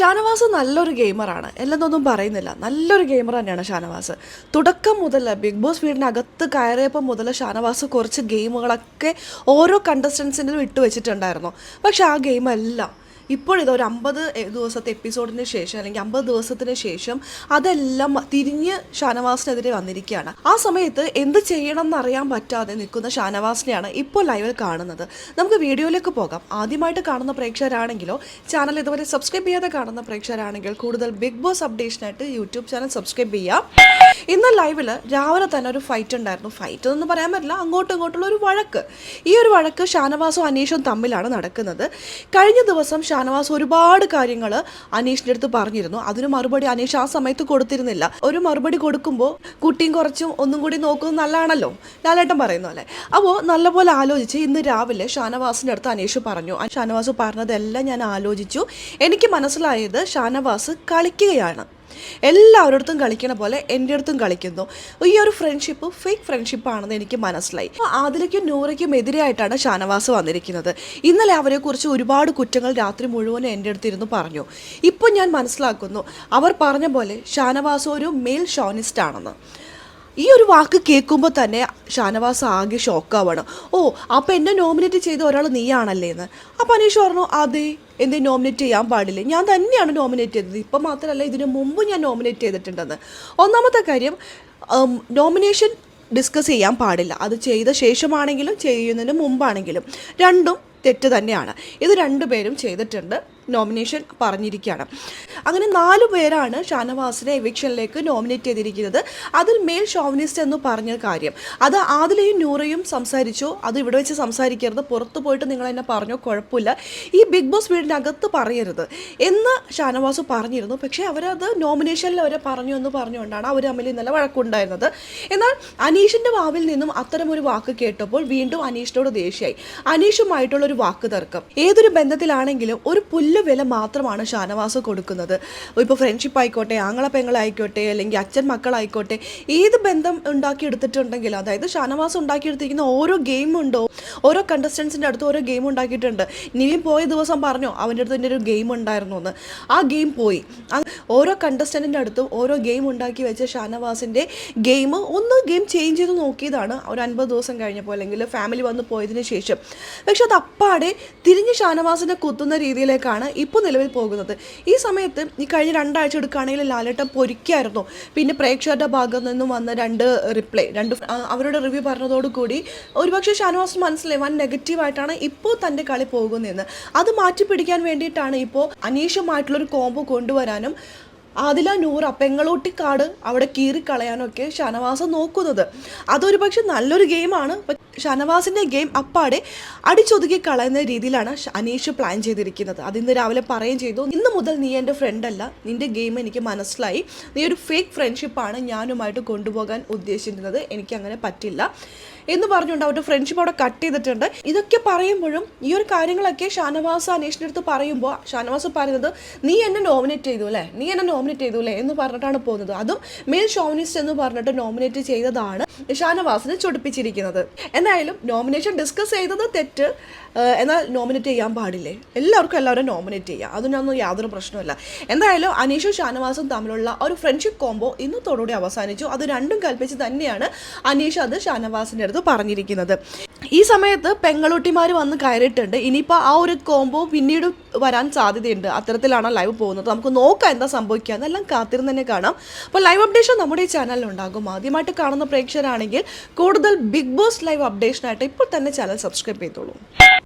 ഷാനവാസ് നല്ലൊരു ഗെയിമറാണ്. എല്ലെന്നൊന്നും പറയുന്നില്ല. നല്ലൊരു ഗെയിമർ തന്നെയാണ് ഷാനവാസ്. തുടക്കം മുതൽ ബിഗ് ബോസ് വീടിനകത്ത് കയറിയപ്പോൾ മുതൽ ഷാനവാസ് കുറച്ച് ഗെയിമുകളൊക്കെ ഓരോ കണ്ടസ്റ്റൻസിനും ഇട്ട് വെച്ചിട്ടുണ്ടായിരുന്നു പക്ഷെ ആ ഗെയിമെല്ലാം ഇപ്പോഴിത് ഒരു അമ്പത് ദിവസത്തെ എപ്പിസോഡിന് ശേഷം അല്ലെങ്കിൽ അമ്പത് ദിവസത്തിന് ശേഷം അതെല്ലാം തിരിഞ്ഞ് ഷാനവാസിനെതിരെ വന്നിരിക്കുകയാണ്. ആ സമയത്ത് എന്ത് ചെയ്യണം എന്നറിയാൻ പറ്റാതെ നിൽക്കുന്ന ഷാനവാസിനെയാണ് ഇപ്പോൾ ലൈവിൽ കാണുന്നത്. നമുക്ക് വീഡിയോയിലേക്ക് പോകാം. ആദ്യമായിട്ട് കാണുന്ന പ്രേക്ഷകരാണെങ്കിലോ ചാനൽ ഇതുവരെ സബ്സ്ക്രൈബ് ചെയ്യാതെ കാണുന്ന പ്രേക്ഷകരാണെങ്കിൽ കൂടുതൽ ബിഗ് ബോസ് അപ്ഡേഷനായിട്ട് യൂട്യൂബ് ചാനൽ സബ്സ്ക്രൈബ് ചെയ്യാം. ഇന്ന് ലൈവിൽ രാവിലെ തന്നെ ഒരു ഫൈറ്റ് ഉണ്ടായിരുന്നു. ഫൈറ്റ് എന്ന് പറയാൻ പറ്റില്ല. അങ്ങോട്ടും ഇങ്ങോട്ടുള്ള ഒരു വഴക്ക്. ഈ ഒരു വഴക്ക് ഷാനവാസും അനീഷും തമ്മിലാണ് നടക്കുന്നത്. കഴിഞ്ഞ ദിവസം ഷാനവാസ് ഒരുപാട് കാര്യങ്ങൾ അനീഷിന്റെ അടുത്ത് പറഞ്ഞിരുന്നു. അതിന് മറുപടി അനീഷ് ആ സമയത്ത് കൊടുത്തിരുന്നില്ല. ഒരു മറുപടി കൊടുക്കുമ്പോൾ കുട്ടിയും കുറച്ചും ഒന്നും കൂടി നോക്കുന്നത് നല്ലതാണല്ലോ. ലാലേട്ടൻ പറയുന്ന പോലെ അപ്പോൾ നല്ലപോലെ ആലോചിച്ച് ഇന്ന് രാവിലെ ഷാനവാസിന്റെ അടുത്ത് അനീഷ് പറഞ്ഞു. ഷാനവാസ് പറഞ്ഞതെല്ലാം ഞാൻ ആലോചിച്ചു. എനിക്ക് മനസ്സിലായത് ഷാനവാസ് കളിക്കുകയാണ്. എല്ലാവരുടെ കളിക്കണ പോലെ എന്റെ അടുത്തും കളിക്കുന്നു. ഈ ഒരു ഫ്രണ്ട്ഷിപ്പ് ഫേക്ക് ഫ്രണ്ട്ഷിപ്പ് ആണെന്ന് എനിക്ക് മനസ്സിലായി. ആദിലയ്ക്കും നൂറയ്ക്കും എതിരായിട്ടാണ് ഷാനവാസ് വന്നിരിക്കുന്നത്. ഇന്നലെ അവരെക്കുറിച്ച് ഒരുപാട് കുറ്റങ്ങൾ രാത്രി മുഴുവൻ എന്റെ അടുത്തിരുന്ന് പറഞ്ഞു. ഇപ്പോൾ ഞാൻ മനസ്സിലാക്കുന്നു. അവർ പറഞ്ഞ പോലെ ഷാനവാസ് ഒരു മെയിൽ ഷോണിസ്റ്റ് ആണെന്ന്. ഈ ഒരു വാക്ക് കേൾക്കുമ്പോൾ തന്നെ ഷാനവാസ് ആകെ ഷോക്കാവണം. ഓ അപ്പം എന്നെ നോമിനേറ്റ് ചെയ്ത ഒരാൾ നീയാണല്ലേ എന്ന്. അപ്പം അനീഷ് പറഞ്ഞു അതെ എന്നെ നോമിനേറ്റ് ചെയ്യാൻ പാടില്ല. ഞാൻ തന്നെയാണ് നോമിനേറ്റ് ചെയ്തത്. ഇപ്പം മാത്രമല്ല ഇതിനു മുമ്പ് ഞാൻ നോമിനേറ്റ് ചെയ്തിട്ടുണ്ടെന്ന്. ഒന്നാമത്തെ കാര്യം നോമിനേഷൻ ഡിസ്കസ് ചെയ്യാൻ പാടില്ല. അത് ചെയ്ത ശേഷമാണെങ്കിലും ചെയ്യുന്നതിന് മുമ്പാണെങ്കിലും. രണ്ടും തെറ്റ് തന്നെയാണ്. ഇത് രണ്ടുപേരും ചെയ്തിട്ടുണ്ട്. നോമിനേഷൻ പറഞ്ഞിരിക്കുകയാണ്. അങ്ങനെ നാലു പേരാണ് ഷാനവാസിനെ എവിക്ഷനിലേക്ക് നോമിനേറ്റ് ചെയ്തിരിക്കുന്നത്. അതിൽ മേൽ ഷോവനിസ്റ്റ് എന്ന് പറഞ്ഞ കാര്യം. അത് ആദിലയും നൂറയും സംസാരിച്ചു. അത് ഇവിടെ വെച്ച് സംസാരിക്കരുത്. പുറത്ത് പോയിട്ട് നിങ്ങൾ എന്നെ പറഞ്ഞോ കുഴപ്പമില്ല. ഈ ബിഗ് ബോസ് വീടിനകത്ത് പറയരുത് എന്ന് ഷാനവാസ് പറഞ്ഞിരുന്നു. പക്ഷേ അവരത് നോമിനേഷനിൽ അവരെ പറഞ്ഞു എന്ന് പറഞ്ഞുകൊണ്ടാണ് അവർ തമ്മിൽ ഇന്നലെ വഴക്കുണ്ടായിരുന്നത്. എന്നാൽ അനീഷിന്റെ വാവിൽ നിന്നും അത്തരമൊരു വാക്ക് കേട്ടപ്പോൾ വീണ്ടും അനീഷിനോട് ദേഷ്യമായി. അനീഷുമായിട്ടുള്ള ഒരു വാക്ക് തർക്കം. ഏതൊരു ബന്ധത്തിലാണെങ്കിലും ഒരു പുല്ല് വില മാത്രമാണ് ഷാനവാസ് കൊടുക്കുന്നത്. ഇപ്പോൾ ഫ്രണ്ട്ഷിപ്പ് ആയിക്കോട്ടെ ആങ്ങള പെങ്ങളായിക്കോട്ടെ അല്ലെങ്കിൽ അച്ഛൻ മക്കളായിക്കോട്ടെ ഏത് ബന്ധം ഉണ്ടാക്കിയെടുത്തിട്ടുണ്ടെങ്കിലും അതായത് ഷാനവാസ് ഉണ്ടാക്കിയെടുത്തിരിക്കുന്ന ഓരോ ഗെയിം ഉണ്ടോ ഓരോ കണ്ടസ്റ്റൻസിന്റെ അടുത്ത് ഓരോ ഗെയിം ഉണ്ടാക്കിയിട്ടുണ്ട്. നിവിൻ പോയ ദിവസം പറഞ്ഞു അവന്റെ അടുത്ത് ഒരു ഗെയിം ഉണ്ടായിരുന്നു എന്ന്. ആ ഗെയിം പോയി. ഓരോ കണ്ടസ്റ്റന്റിന്റെ അടുത്തും ഓരോ ഗെയിം ഉണ്ടാക്കി വെച്ച ഷാനവാസിന്റെ ഗെയിം ഒന്ന് ഗെയിം ചേഞ്ച് ചെയ്ത് നോക്കിയതാണ്. ഒരു അൻപത് ദിവസം കഴിഞ്ഞപ്പോൾ അല്ലെങ്കിൽ ഫാമിലി വന്ന് പോയതിന് ശേഷം. പക്ഷെ അത് അപ്പാടെ തിരിഞ്ഞ് ഷാനവാസിനെ കുത്തുന്ന രീതിയിലേക്കാണ് ഇപ്പോൾ നിലവിൽ പോകുന്നത്. ഈ സമയത്ത് ഈ കഴിഞ്ഞ രണ്ടാഴ്ച എടുക്കുകയാണെങ്കിൽ ലാലേട്ടൻ പൊരിക്കായിരുന്നു. പിന്നെ പ്രേക്ഷകരുടെ ഭാഗത്തു നിന്നും വന്ന രണ്ട് റിപ്ലൈ രണ്ട് അവരുടെ റിവ്യൂ പറഞ്ഞതോടുകൂടി ഒരുപക്ഷെ ഷാനവാസ് മനസ്സിലായി വൻ നെഗറ്റീവായിട്ടാണ് ഇപ്പോൾ തന്റെ കളി പോകുന്നതെന്ന്. അത് മാറ്റി പിടിക്കാൻ വേണ്ടിയിട്ടാണ് ഇപ്പോൾ അനീഷമായിട്ടുള്ളൊരു കോംബോ കൊണ്ടുവരാനും ആദില നൂറ പെങ്ങളൂട്ടിക്കാട് അവിടെ കീറിക്കളയാനൊക്കെ ഷനവാസ് നോക്കുന്നത്. അതൊരു പക്ഷെ നല്ലൊരു ഗെയിമാണ്. ഷനവാസിന്റെ ഗെയിം അപ്പാടെ അടിച്ചൊതുക്കി കളയുന്ന രീതിയിലാണ് അനീഷ് പ്ലാൻ ചെയ്തിരിക്കുന്നത്. അത് ഇന്ന് രാവിലെ പറയുകയും ചെയ്തു ഇന്ന് മുതൽ നീ എന്റെ ഫ്രണ്ടല്ല നിന്റെ ഗെയിം എനിക്ക് മനസ്സിലായി. നീ ഒരു ഫേക്ക് ഫ്രണ്ട്ഷിപ്പാണ് ഞാനുമായിട്ട് കൊണ്ടുപോകാൻ ഉദ്ദേശിക്കുന്നത്. എനിക്ക് അങ്ങനെ പറ്റില്ല. എന്ന് പറഞ്ഞുകൊണ്ട് അവരുടെ ഫ്രണ്ട്ഷിപ്പ് അവിടെ കട്ട് ചെയ്തിട്ടുണ്ട്. ഇതൊക്കെ പറയുമ്പോഴും ഈ ഒരു കാര്യങ്ങളൊക്കെ ഷാനവാസ് അനീഷിന്റെ അടുത്ത് പറയുമ്പോൾ ഷാനവാസ് പറയുന്നത് നീ എന്നെ നോമിനേറ്റ് ചെയ്തു അല്ലേ? നീ എന്നെ നോമിനേറ്റ് ചെയ്തു അല്ലേ? എന്ന് പറഞ്ഞിട്ടാണ് പോകുന്നത്. അതും മെയിൽ ഷോമിനിസ്റ്റ് എന്ന് പറഞ്ഞിട്ട് നോമിനേറ്റ് ചെയ്തതാണ് ഷാനവാസിനെ ചൊടിപ്പിച്ചിരിക്കുന്നത്. എന്തായാലും നോമിനേഷൻ ഡിസ്കസ് ചെയ്തത് തെറ്റ്. എന്നാൽ നോമിനേറ്റ് ചെയ്യാൻ പാടില്ലേ? എല്ലാവർക്കും എല്ലാവരും നോമിനേറ്റ് ചെയ്യാം. അതിനൊന്നും യാതൊരു പ്രശ്നമില്ല എന്തായാലും അനീഷും ഷാനവാസും തമ്മിലുള്ള ഒരു ഫ്രണ്ട്ഷിപ്പ് കോംബോ ഇന്നത്തോടുകൂടി അവസാനിച്ചു. അത് രണ്ടും കൽപ്പിച്ച് തന്നെയാണ് അനീഷ് അത് ഷാനവാസിന്റെ അടുത്ത് പറഞ്ഞിരിക്കുന്നത്. ഈ സമയത്ത് പെങ്ങളൂട്ടിമാർ വന്ന് കയറിയിട്ടുണ്ട്. ഇനിയിപ്പോൾ ആ ഒരു കോംബോ പിന്നീട് വരാൻ സാധ്യതയുണ്ട്. അത്തരത്തിലാണ് ലൈവ് പോകുന്നത്. നമുക്ക് നോക്കാം എന്താ സംഭവിക്കുക. എന്നെല്ലാം കാത്തിരുന്ന് തന്നെ കാണാം. അപ്പോൾ ലൈവ് അപ്ഡേഷൻ നമ്മുടെ ഈ ചാനലിൽ ഉണ്ടാകും. ആദ്യമായിട്ട് കാണുന്ന പ്രേക്ഷകരാണെങ്കിൽ കൂടുതൽ ബിഗ് ബോസ് ലൈവ് അപ്ഡേഷനായിട്ട് ഇപ്പോൾ തന്നെ ചാനൽ സബ്സ്ക്രൈബ് ചെയ്തോളൂ.